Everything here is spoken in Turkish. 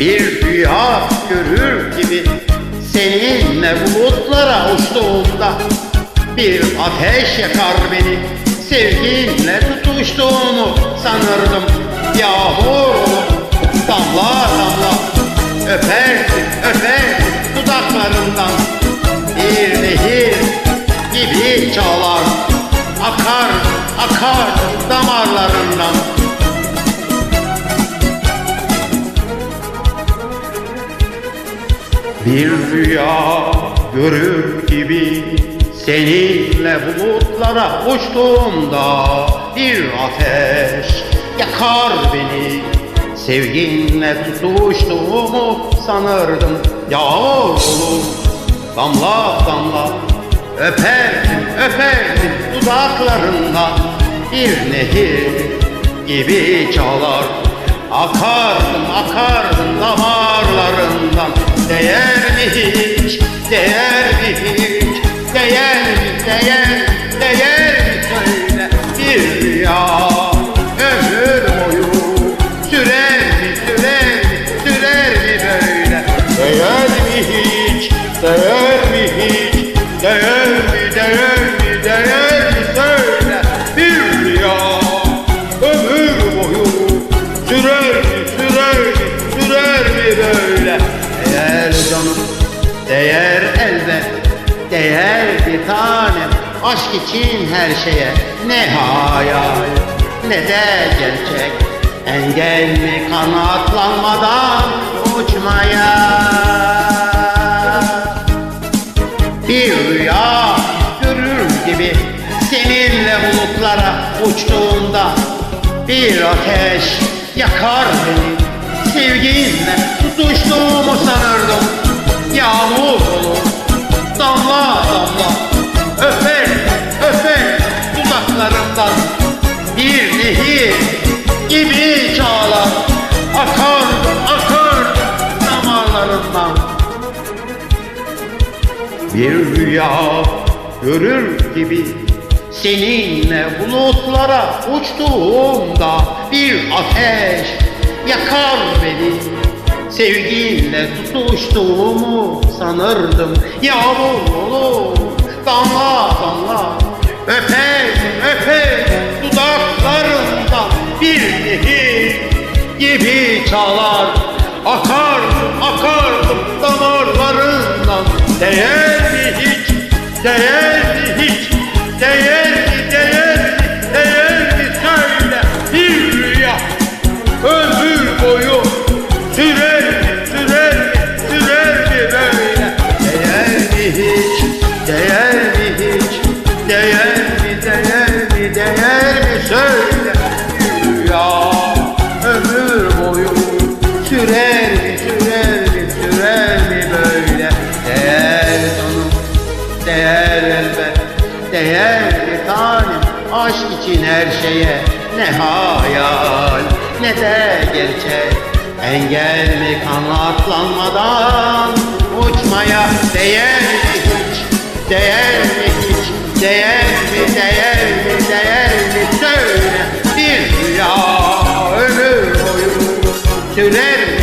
Bir rüya görür gibi Seninle bulutlara uçtuğumda Bir ateş yakar beni. Sevginle tutuştuğumu sanırdım. Yağmur damla damla Öpersin öpersin dudaklarından. Bir nehir gibi çalar Akar akar damarlarından Bir rüya görür gibi Seninle bulutlara uçtuğumda Bir ateş yakar beni. Sevginle tutuştuğumu sanırdım. Yağmur olur damla damla Öperdim öperdim dudaklarından Bir nehir gibi çalar Akardım akardım damarlarından. Değer Değer elbet Değer bir tanem. Aşk için her şeye Ne hayal, ne de gerçek. Engel mi kanatlanmadan uçmaya? Bir rüya görür gibi Seninle bulutlara uçtuğumda Bir ateş yakar beni. Sevginle tutuştuğumu sanırdım bir rüya görür gibi Seninle bulutlara uçtuğumda Bir ateş yakar beni. Sevginle tutuştuğumu sanırdım. Yağmur olur damla damla Öperdim öperdim dudaklarından Bir nehir gibi çalar Akardım akardım damarlarından. Değer değer değer elbet Değer bir tanem Aşk için her şeye Ne hayal ne de gerçek. Engel mi kanatlanmadan Uçmaya değer mi hiç? Değer mi hiç? Değer mi, değer mi, değer mi? Söyle bir rüya ömür boyu Sürer mi,